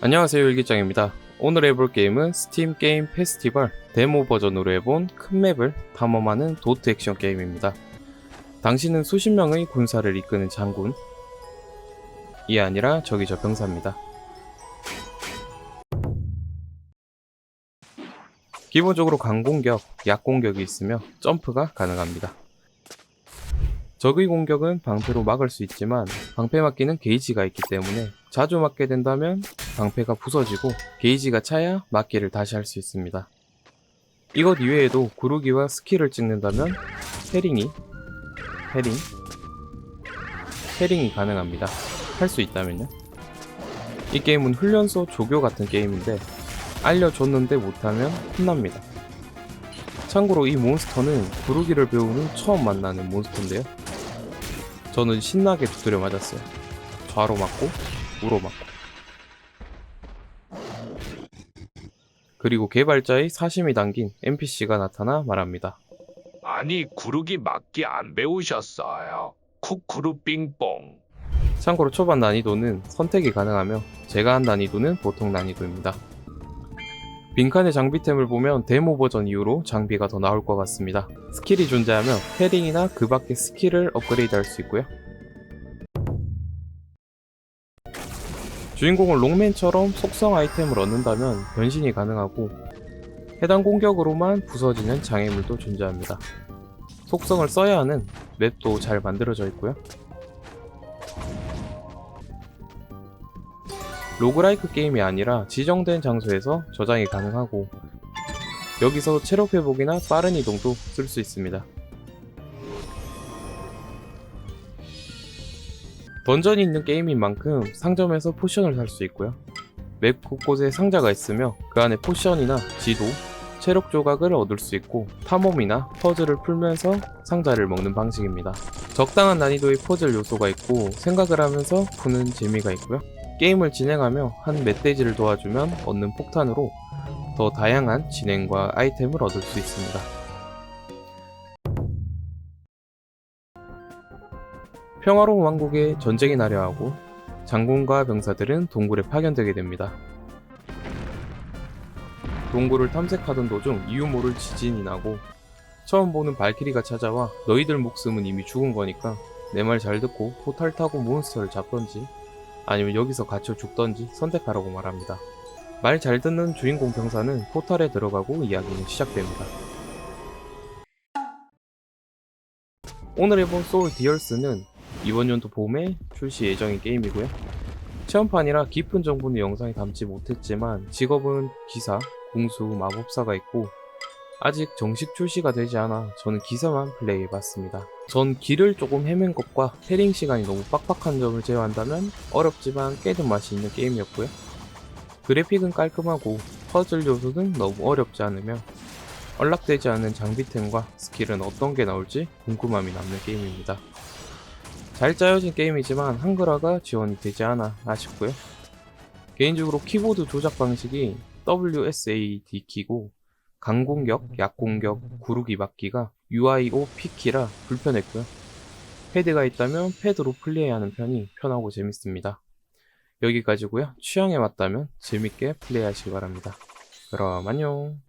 안녕하세요 일기장입니다. 오늘 해볼 게임은 스팀 게임 페스티벌 데모 버전으로 해본 큰 맵을 탐험하는 도트 액션 게임입니다. 당신은 수십 명의 군사를 이끄는 장군 이 아니라 저기 저 병사입니다. 기본적으로 강공격, 약공격이 있으며 점프가 가능합니다. 적의 공격은 방패로 막을 수 있지만 방패 맞기는 게이지가 있기 때문에 자주 맞게 된다면 방패가 부서지고 게이지가 차야 맞기를 다시 할 수 있습니다. 이것 이외에도 구르기와 스킬을 찍는다면 패링이 패링 패링이 가능합니다. 할 수 있다면요. 이 게임은 훈련소 조교 같은 게임인데 알려줬는데 못하면 혼납니다. 참고로 이 몬스터는 구르기를 후 처음 만나는 몬스터인데요. 저는 신나게 두드려 맞았어요. 좌로 맞고 우로 맞고. 그리고 개발자의 사심이 담긴 NPC가 나타나 말합니다. 아니 구르기 맞기 안 배우셨어요. 쿠쿠루 빙뽕. 참고로 초반 난이도는 선택이 가능하며 제가 한 난이도는 보통 난이도입니다. 빈칸의 장비템을 보면 데모 버전 이후로 장비가 더 나올 것 같습니다. 스킬이 존재하며 패링이나 그 밖의 스킬을 업그레이드 할 수 있고요. 주인공은 롱맨처럼 속성 아이템을 얻는다면 변신이 가능하고 해당 공격으로만 부서지는 장애물도 존재합니다. 속성을 써야 하는 맵도 잘 만들어져 있고요. 로그라이크 게임이 아니라 지정된 장소에서 저장이 가능하고 여기서 체력 회복이나 빠른 이동도 쓸 수 있습니다. 던전이 있는 게임인 만큼 상점에서 포션을 살 수 있고요. 맵 곳곳에 상자가 있으며 그 안에 포션이나 지도, 체력 조각을 얻을 수 있고 탐험이나 퍼즐을 풀면서 상자를 먹는 방식입니다. 적당한 난이도의 퍼즐 요소가 있고 생각을 하면서 푸는 재미가 있고요. 게임을 진행하며 한 멧돼지를 도와주면 얻는 폭탄으로 더 다양한 진행과 아이템을 얻을 수 있습니다. 평화로운 왕국에 전쟁이 나려 하고 장군과 병사들은 동굴에 파견되게 됩니다. 동굴을 탐색하던 도중 이유 모를 지진이 나고 처음 보는 발키리가 찾아와 너희들 목숨은 이미 죽은 거니까 내 말 잘 듣고 포탈 타고 몬스터를 잡던지 아니면 여기서 갇혀 죽던지 선택하라고 말합니다. 말 잘 듣는 주인공 병사는 포탈에 들어가고 이야기는 시작됩니다. 오늘 해본 소울 디얼스는 이번 연도 봄에 출시 예정인 게임이고요. 체험판이라 깊은 정보는 영상에 담지 못했지만 직업은 기사, 궁수, 마법사가 있고 아직 정식 출시가 되지 않아 저는 기사만 플레이해봤습니다. 전 길을 조금 헤맨 것과 패링 시간이 너무 빡빡한 점을 제외한다면 어렵지만 깨든 맛이 있는 게임이었고요. 그래픽은 깔끔하고 퍼즐 요소는 너무 어렵지 않으며 연락되지 않은 장비템과 스킬은 어떤 게 나올지 궁금함이 남는 게임입니다. 잘 짜여진 게임이지만 한글화가 지원이 되지 않아 아쉽고요. 개인적으로 키보드 조작 방식이 WSAD 키고 강공격, 약공격, 구르기 막기가 UIO P키라 불편했고요. 패드가 있다면 패드로 플레이하는 편이 편하고 재밌습니다. 여기까지고요. 취향에 맞다면 재밌게 플레이하시기 바랍니다. 그럼 안녕.